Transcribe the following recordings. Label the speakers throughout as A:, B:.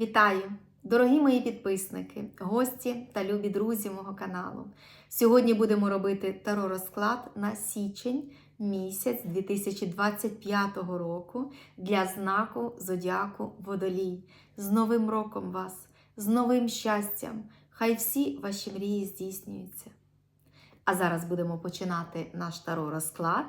A: Вітаю, дорогі мої підписники, гості та любі друзі мого каналу. Сьогодні будемо робити таро розклад на січень місяць 2025 року для знаку Зодіаку Водолій. З Новим роком вас, з новим щастям! Хай всі ваші мрії здійснюються. А зараз будемо починати наш таро розклад.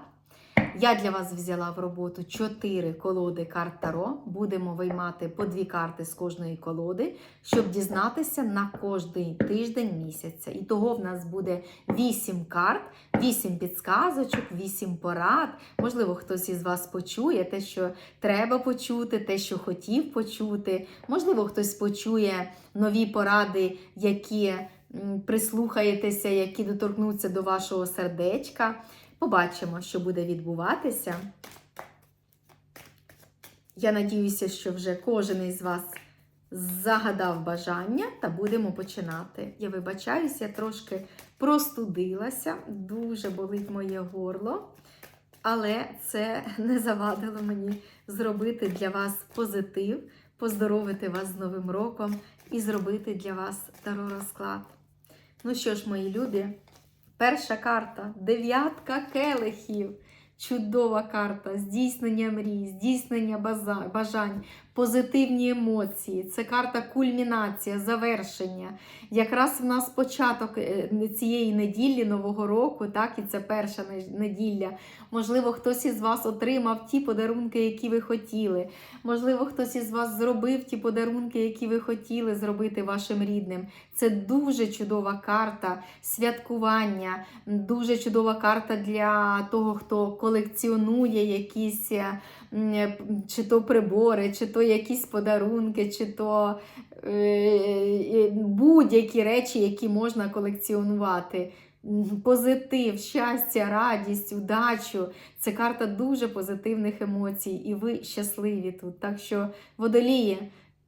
A: Я для вас взяла в роботу 4 колоди карт Таро. Будемо виймати по дві карти з кожної колоди, щоб дізнатися на кожний тиждень місяця. І того в нас буде 8 карт, 8 підсказочок, 8 порад. Можливо, хтось із вас почує те, що треба почути, те, що хотів почути. Можливо, хтось почує нові поради, які прислухаєтеся, які доторкнуться до вашого сердечка. Побачимо, що буде відбуватися. Я надіюся, що вже кожен із вас загадав бажання та будемо починати. Я вибачаюся, я трошки простудилася, дуже болить моє горло, але це не завадило мені зробити для вас позитив, поздоровити вас з Новим роком і зробити для вас таро розклад. Ну що ж, мої любі, Перша карта дев'ятка келихів. Чудова карта, здійснення мрій, здійснення бажань, позитивні емоції. Це карта кульмінація, завершення. Якраз в нас початок е, цієї неділі, Нового року, так, і це перша неділя. Можливо, хтось із вас отримав ті подарунки, які ви хотіли. Можливо, хтось із вас зробив ті подарунки, які ви хотіли зробити вашим рідним. Це дуже чудова карта святкування, дуже чудова карта для того, хто колекціонує якісь е, чи то прибори, чи то якісь подарунки, чи то е, е, будь-які речі, які можна колекціонувати. Позитив, щастя, радість, удачу. Це карта дуже позитивних емоцій, і ви щасливі тут. Так що, водолії,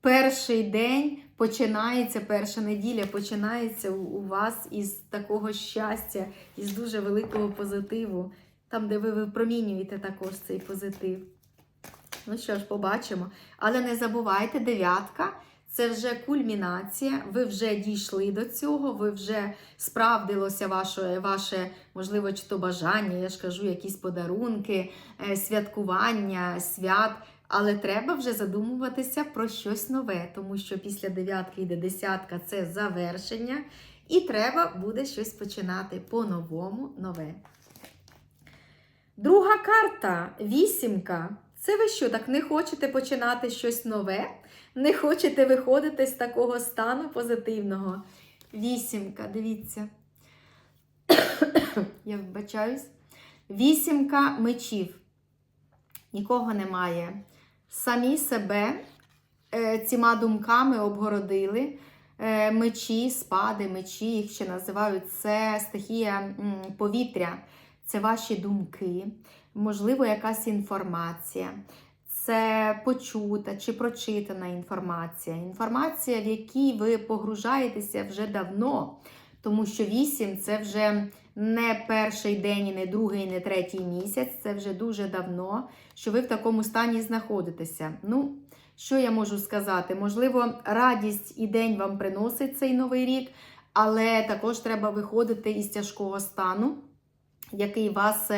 A: перший день починається, перша неділя починається у вас із такого щастя, із дуже великого позитиву, там, де ви випромінюєте також цей позитив. Ну що ж, побачимо. Але не забувайте, дев'ятка це вже кульмінація. Ви вже дійшли до цього, ви вже справдилося ваше, ваше можливо, чи то бажання, я ж кажу, якісь подарунки, е, святкування, свят. Але треба вже задумуватися про щось нове, тому що після дев'ятки йде десятка це завершення, і треба буде щось починати по-новому нове. Друга карта вісімка. Це ви що, так не хочете починати щось нове? Не хочете виходити з такого стану позитивного? Вісімка, дивіться. Я вибачаюсь. Вісімка мечів. Нікого немає. Самі себе е, цими думками обгородили. Е, мечі, спади, мечі, їх ще називають це стихія повітря. Це ваші думки, можливо, якась інформація. Це почута чи прочитана інформація. Інформація, в якій ви погружаєтеся вже давно. Тому що вісім це вже не перший день, і не другий, і не третій місяць. Це вже дуже давно, що ви в такому стані знаходитеся. Ну, що я можу сказати? Можливо, радість і день вам приносить цей новий рік, але також треба виходити із тяжкого стану, який вас.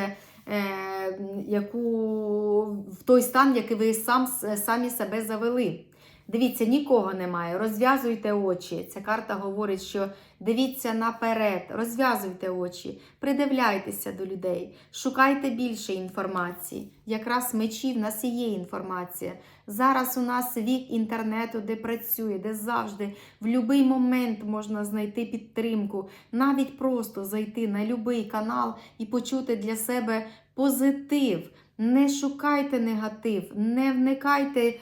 A: Е, яку в той стан, який ви сам, самі себе завели. Дивіться, нікого немає. Розв'язуйте очі. Ця карта говорить, що дивіться наперед, розв'язуйте очі, придивляйтеся до людей, шукайте більше інформації. Якраз мечі в нас і є інформація. Зараз у нас вік інтернету, де працює, де завжди в будь-який момент можна знайти підтримку, навіть просто зайти на будь-який канал і почути для себе позитив. Не шукайте негатив, не вникайте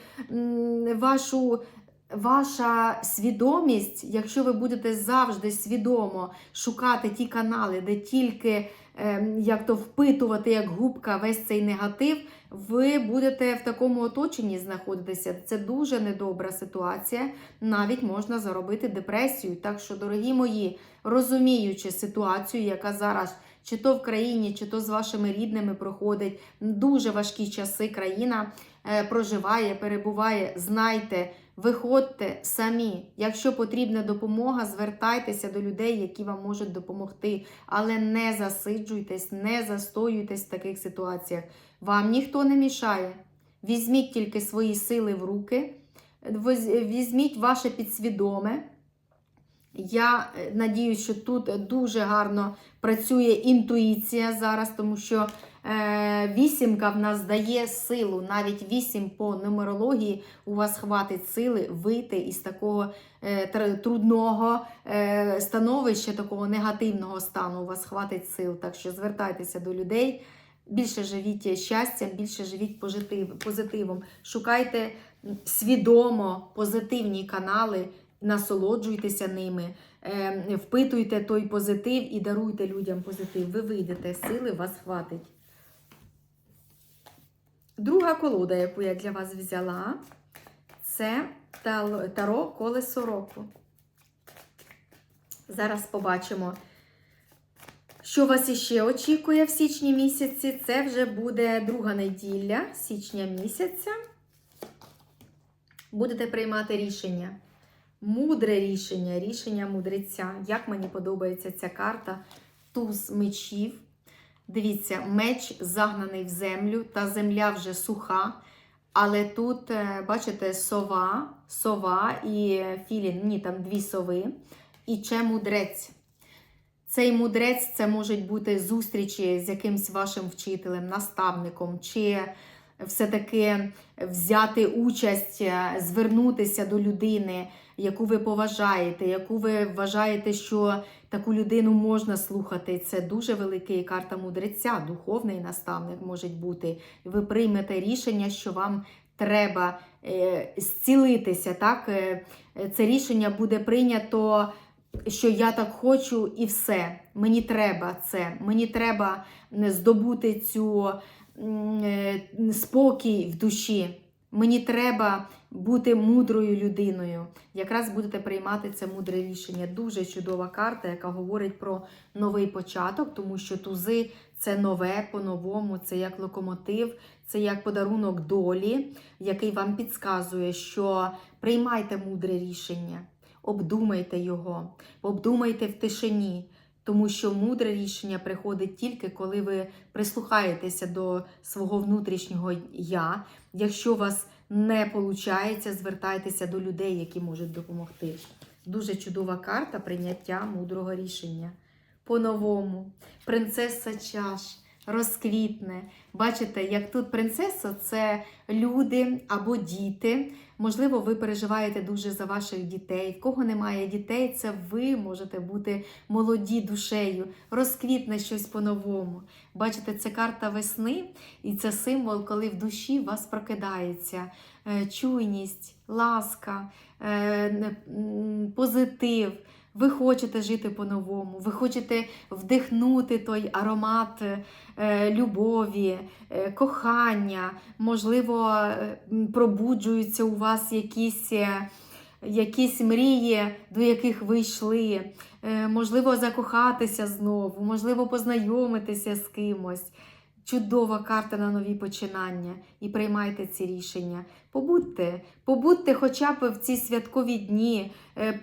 A: вашу. Ваша свідомість, якщо ви будете завжди свідомо шукати ті канали, де тільки е, як то впитувати як губка весь цей негатив, ви будете в такому оточенні знаходитися. Це дуже недобра ситуація. Навіть можна заробити депресію. Так що, дорогі мої, розуміючи ситуацію, яка зараз чи то в країні, чи то з вашими рідними проходить дуже важкі часи країна. е, проживає, перебуває, знайте, виходьте самі. Якщо потрібна допомога, звертайтеся до людей, які вам можуть допомогти. Але не засиджуйтесь, не застоюйтесь в таких ситуаціях. Вам ніхто не мішає. Візьміть тільки свої сили в руки, візьміть ваше підсвідоме. Я е, надіюсь, що тут дуже гарно працює інтуїція зараз, тому що е, вісімка в нас дає силу. Навіть вісім по нумерології у вас хватить сили вийти із такого е, тр- трудного становища, такого негативного стану. У вас хватить сил. Так що звертайтеся до людей. Більше живіть щастям, більше живіть позитив, позитивом. Шукайте свідомо позитивні канали, насолоджуйтеся ними, е, впитуйте той позитив і даруйте людям позитив. Ви вийдете, сили вас хватить. Друга колода, яку я для вас взяла, це Таро Колесо року. Зараз побачимо, що вас іще очікує в січні місяці. Це вже буде друга неділя січня місяця. Будете приймати рішення. Мудре рішення, рішення мудреця. Як мені подобається ця карта туз мечів. Дивіться, меч загнаний в землю, та земля вже суха. Але тут, е, бачите, сова, сова і філін, ні, там дві сови, і ще мудрець. Цей мудрець це можуть бути зустрічі з якимсь вашим вчителем, наставником, чи все-таки взяти участь, е, звернутися до людини, яку ви поважаєте, яку ви вважаєте, що таку людину можна слухати. Це дуже великий карта мудреця, духовний наставник може бути. Ви приймете рішення, що вам треба е, зцілитися. Так? Е, Це рішення буде прийнято що я так хочу, і все. Мені треба це. Мені треба здобути цю спокій в душі. Мені треба бути мудрою людиною. Якраз будете приймати це мудре рішення. Дуже чудова карта, яка говорить про новий початок, тому що тузи це нове по-новому, це як локомотив, це як подарунок долі, який вам підказує, що приймайте мудре рішення, обдумайте його, обдумайте в тишині. Тому що мудре рішення приходить тільки коли ви прислухаєтеся до свого внутрішнього я. Якщо у вас не виходить, звертайтеся до людей, які можуть допомогти. Дуже чудова карта прийняття мудрого рішення. По-новому, принцеса чаш розквітне. Бачите, як тут принцеса це люди або діти. Можливо, ви переживаєте дуже за ваших дітей. В кого немає дітей, це ви можете бути молоді душею, розквітне щось по-новому. Бачите, це карта весни, і це символ, коли в душі вас прокидається е, чуйність, ласка, е, позитив. Ви хочете жити по-новому, ви хочете вдихнути той аромат е, любові, е, кохання, можливо, е, пробуджуються у вас якісь, якісь мрії, до яких ви йшли, можливо, закохатися знову, можливо, познайомитися з кимось. Чудова карта на нові починання і приймайте ці рішення. Побудьте, побудьте хоча б в ці святкові дні,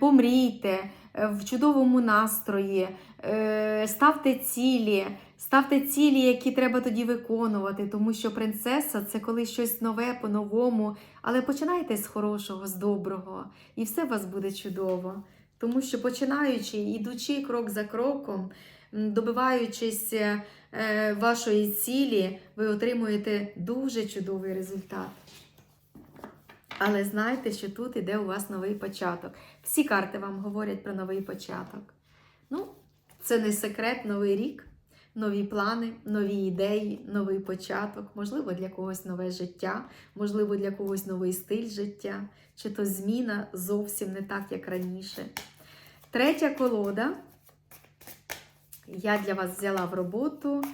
A: помрійте в чудовому настрої, е, ставте цілі, ставте цілі, які треба тоді виконувати, тому що принцеса це коли щось нове по-новому. Але починайте з хорошого, з доброго, і все у вас буде чудово. Тому що починаючи, ідучи крок за кроком, добиваючись е, е, вашої цілі, ви отримуєте дуже чудовий результат. Але знайте, що тут іде у вас новий початок. Всі карти вам говорять про новий початок. Ну, це не секрет, новий рік, нові плани, нові ідеї, новий початок. Можливо, для когось нове життя, можливо, для когось новий стиль життя, чи то зміна зовсім не так, як раніше. Третя колода. Я для вас взяла в роботу.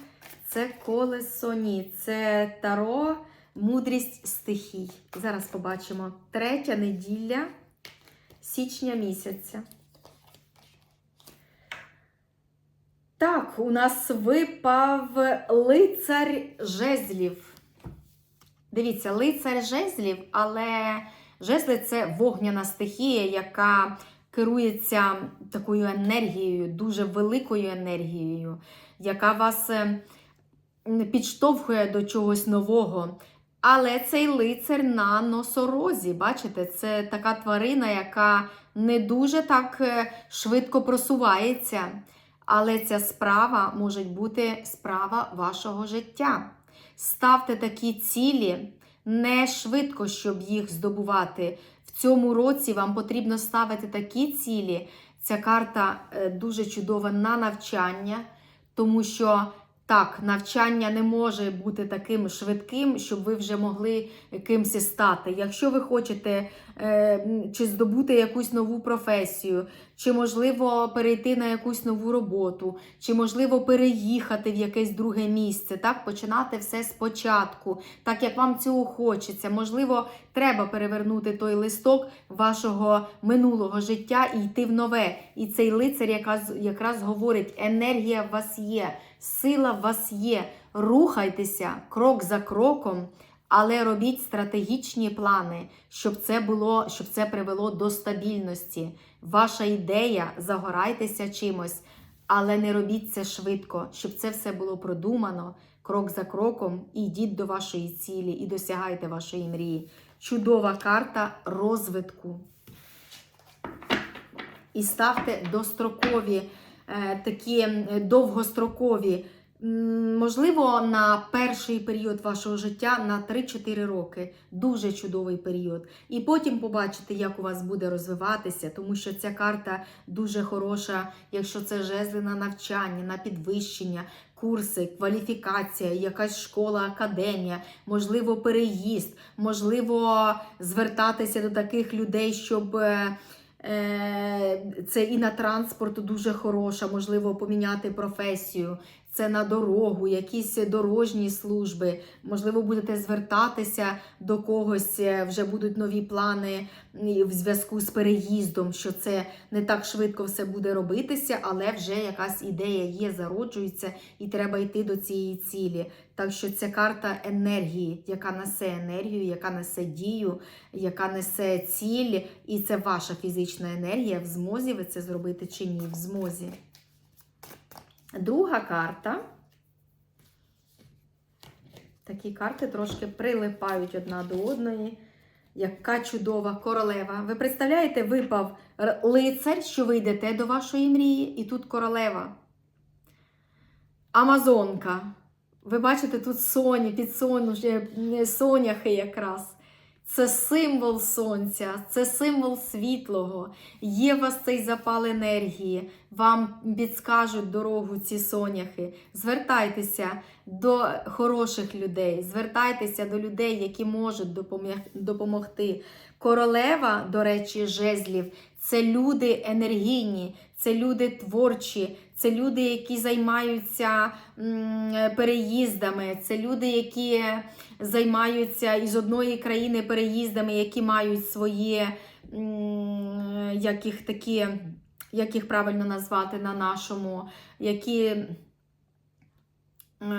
A: Це колесо ні. Це таро, мудрість стихій. Зараз побачимо. Третя неділя січня місяця. Так, у нас випав лицар жезлів. Дивіться, лицар жезлів, але жезли це вогняна стихія, яка керується такою енергією, дуже великою енергією, яка вас е, підштовхує до чогось нового. Але цей лицар на носорозі, бачите, це така тварина, яка не дуже так е, швидко просувається. Але ця справа може бути справа вашого життя. Ставте такі цілі не швидко, щоб їх здобувати. В цьому році вам потрібно ставити такі цілі. Ця карта е, дуже чудова на навчання, тому що так, навчання не може бути таким швидким, щоб ви вже могли кимось стати. Якщо ви хочете е, чи здобути якусь нову професію, чи можливо перейти на якусь нову роботу, чи можливо переїхати в якесь друге місце, так починати все спочатку, так як вам цього хочеться. Можливо, треба перевернути той листок вашого минулого життя і йти в нове. І цей лицар якраз, якраз говорить: енергія в вас є, сила в вас є. Рухайтеся крок за кроком. Але робіть стратегічні плани, щоб це було, щоб це привело до стабільності. Ваша ідея, загорайтеся чимось, але не робіть це швидко, щоб це все було продумано крок за кроком. І йдіть до вашої цілі і досягайте вашої мрії. Чудова карта розвитку. І ставте дострокові, такі довгострокові. Можливо, на перший період вашого життя на 3-4 роки дуже чудовий період. І потім побачите, як у вас буде розвиватися, тому що ця карта дуже хороша, якщо це жезли на навчання, на підвищення, курси, кваліфікація, якась школа, академія, можливо, переїзд, можливо, звертатися до таких людей, щоб. Е, Це і на транспорт дуже хороша, можливо, поміняти професію це на дорогу, якісь дорожні служби. Можливо, будете звертатися до когось, е, вже будуть нові плани в зв'язку з переїздом, що це не так швидко все буде робитися, але вже якась ідея є, зароджується, і треба йти до цієї цілі. Так що це карта енергії, яка несе енергію, яка несе дію, яка несе ціль, і це ваша фізична енергія. В змозі ви це зробити чи ні? В змозі. Друга карта. Такі карти трошки прилипають одна до одної. Яка чудова королева. Ви представляєте, випав лицар, що ви йдете до вашої мрії, і тут королева. Амазонка. Ви бачите, тут соні, підсону, соняхи якраз. Це символ сонця, це символ світлого. Є у вас цей запал енергії, вам підскажуть дорогу ці соняхи. Звертайтеся до хороших людей, звертайтеся до людей, які можуть допомогти. Королева, до речі, жезлів це люди енергійні, це люди творчі, це люди, які займаються переїздами, це люди, які займаються із одної країни переїздами, які мають свої, як їх такі, як їх правильно назвати на нашому, які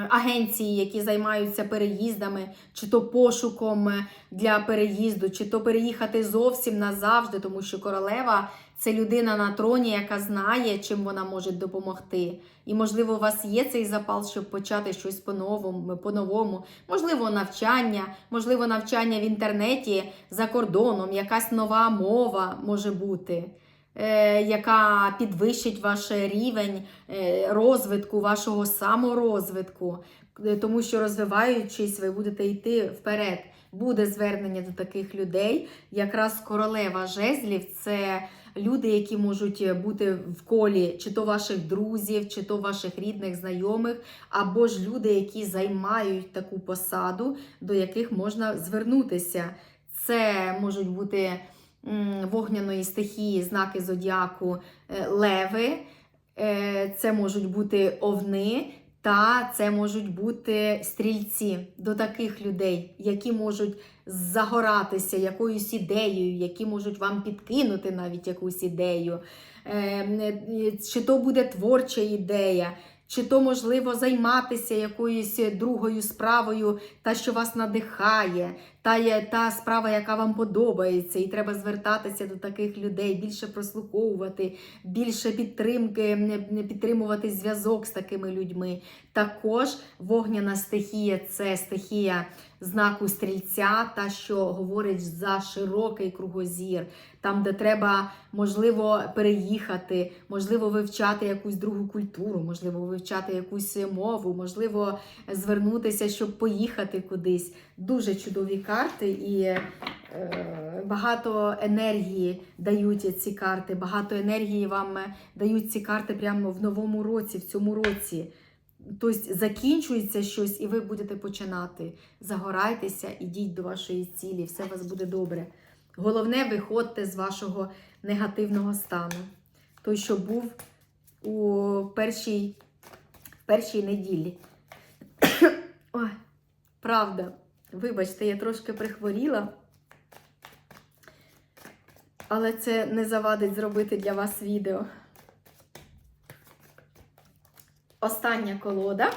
A: агенції, які займаються переїздами, чи то пошуком для переїзду, чи то переїхати зовсім назавжди, тому що королева це людина на троні, яка знає, чим вона може допомогти. І, можливо, у вас є цей запал, щоб почати щось по-новому, по-новому. Можливо, навчання, можливо, навчання в інтернеті за кордоном, якась нова мова може бути. е, Яка підвищить ваш рівень е, розвитку, вашого саморозвитку, Е, тому що розвиваючись, ви будете йти вперед. Буде звернення до таких людей. Якраз королева жезлів це люди, які можуть бути в колі чи то ваших друзів, чи то ваших рідних, знайомих, або ж люди, які займають таку посаду, до яких можна звернутися. Це можуть бути вогняної стихії, знаки зодіаку, е, леви, е, це можуть бути овни. Та це можуть бути стрільці до таких людей, які можуть загоратися якоюсь ідеєю, які можуть вам підкинути навіть якусь ідею. Е, е, Чи то буде творча ідея, чи то, можливо, займатися якоюсь другою справою, та, що вас надихає, та, є та справа, яка вам подобається, і треба звертатися до таких людей, більше прослуховувати, більше підтримки, підтримувати зв'язок з такими людьми. Також вогняна стихія це стихія знаку стрільця, та що говорить за широкий кругозір, там, де треба, можливо, переїхати, можливо, вивчати якусь другу культуру, можливо, вивчати якусь мову, можливо, звернутися, щоб поїхати кудись. Дуже чудові карти і е, багато енергії дають ці карти, багато енергії вам е, дають ці карти прямо в новому році, в цьому році. Тобто закінчується щось, і ви будете починати. Загорайтеся, ідіть до вашої цілі, все у вас буде добре. Головне, виходьте з вашого негативного стану. Той, що був у першій, першій неділі. Ой, правда. Вибачте, я трошки прихворіла. Але це не завадить зробити для вас відео. Остання колода.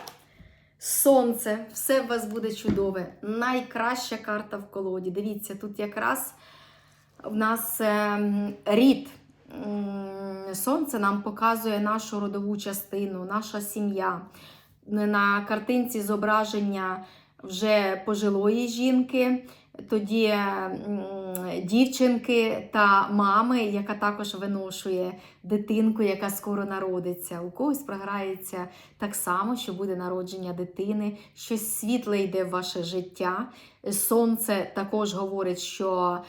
A: Сонце. Все в вас буде чудове. Найкраща карта в колоді. Дивіться, тут якраз в нас ем, рід. Сонце нам показує нашу родову частину, наша сім'я. На картинці зображення вже пожилої жінки, тоді дівчинки та мами, яка також виношує дитинку, яка скоро народиться. У когось програється так само, що буде народження дитини, щось світле йде в ваше життя. Сонце також говорить, що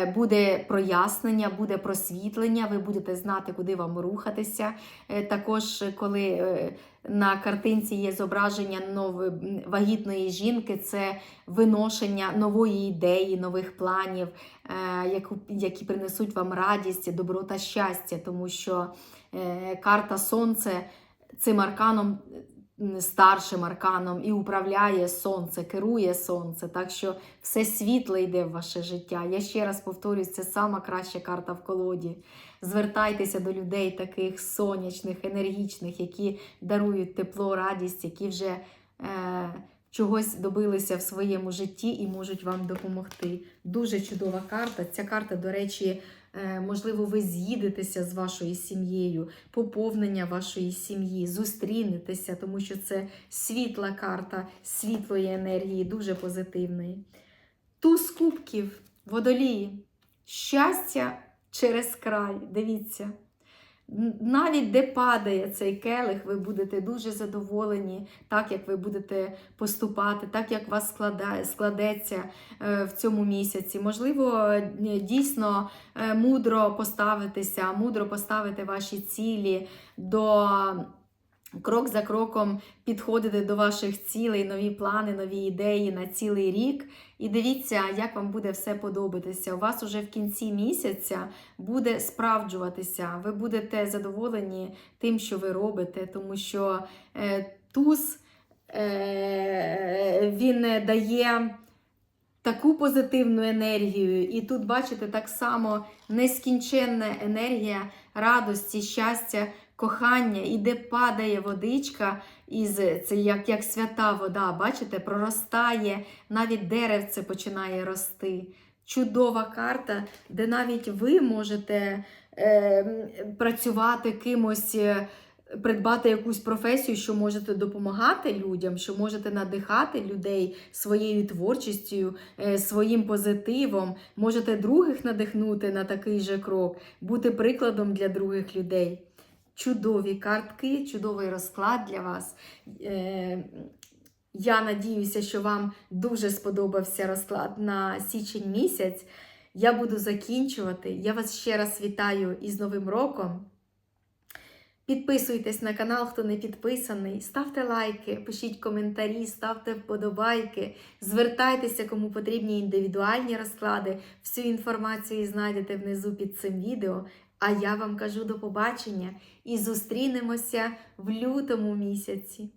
A: е, буде прояснення, буде просвітлення, ви будете знати, куди вам рухатися. Е, Також, коли е, на картинці є зображення вагітної жінки, це виношення нової ідеї, нових планів, які принесуть вам радість, добро та щастя, тому що карта Сонце цим арканом. Старшим арканом і управляє сонце, керує сонце. Так що все світле йде в ваше життя. Я ще раз повторюсь, це сама краща карта в колоді. Звертайтеся до людей таких сонячних, енергічних, які дарують тепло, радість, які вже е, чогось добилися в своєму житті і можуть вам допомогти. Дуже чудова карта. Ця карта, до речі, можливо, ви з'їдетеся з вашою сім'єю, поповнення вашої сім'ї, зустрінетеся, тому що це світла карта світлої енергії, дуже позитивної. Туз кубків, водолії, щастя через край. Дивіться. Навіть де падає цей келих, ви будете дуже задоволені, так як ви будете поступати, так як вас складає, складеться е, в цьому місяці. Можливо, е, дійсно е, мудро поставитися, мудро поставити ваші цілі до. Крок за кроком підходити до ваших цілей, нові плани, нові ідеї на цілий рік. І дивіться, як вам буде все подобатися. У вас уже в кінці місяця буде справджуватися. Ви будете задоволені тим, що ви робите, тому що е, туз е, він дає таку позитивну енергію. І тут, бачите, так само нескінченна енергія радості, щастя, кохання, і де падає водичка, із, це як, як свята вода, бачите, проростає, навіть деревце починає рости. Чудова карта, де навіть ви можете е, працювати кимось. е, Придбати якусь професію, що можете допомагати людям, що можете надихати людей своєю творчістю, е, своїм позитивом, можете других надихнути на такий же крок, бути прикладом для других людей. Чудові картки, чудовий розклад для вас. Е, Я надіюся, що вам дуже сподобався розклад на січень місяць. Я буду закінчувати. Я вас ще раз вітаю із Новим роком. Підписуйтесь на канал, хто не підписаний, ставте лайки, пишіть коментарі, ставте вподобайки, звертайтеся, кому потрібні індивідуальні розклади. Всю інформацію знайдете внизу під цим відео. А я вам кажу до побачення і зустрінемося в лютому місяці.